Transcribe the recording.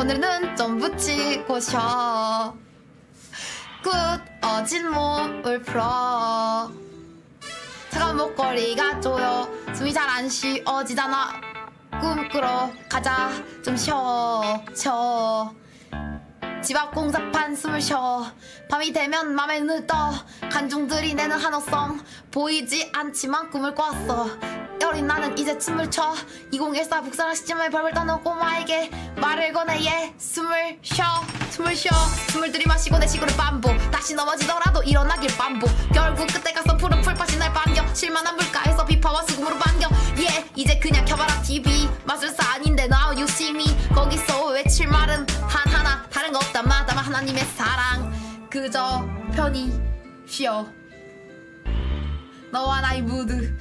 오늘은 좀 붙이고 쉬어. 굿 어진 몸을 풀어. 차가운 목걸이가 조여. 숨이 잘 안 쉬어지잖아. 꿈 꾸러 가자. 좀 쉬어 쉬어. 집 앞 공사판 숨을 쉬어. 밤이 되면 맘에 눈을 떠 간중들이 내는 한호성. 보이지 않지만 꿈을 꿨어 어린 나는 이제 춤을 춰. 2014 북사랑 시점에 벌벌 떠는 꼬마에게 말을 건네 얘 숨을 쉬어 숨을 쉬어. 숨을 들이마시고 내 시구를 반복 다시 넘어지더라도 일어나길 반복 결국 그때 가서 푸른 풀밭이 날 반겨. 실만한 물가에서 비파와 수금으로 반겨. 예 이제 그냥 켜봐라 TV 마술사 아닌데 now you see me. 거기서 외칠 말은 단 하나. 다른 거 없다 마다마 하나님의 사랑. 그저 편히 쉬어. 너와 나의 무드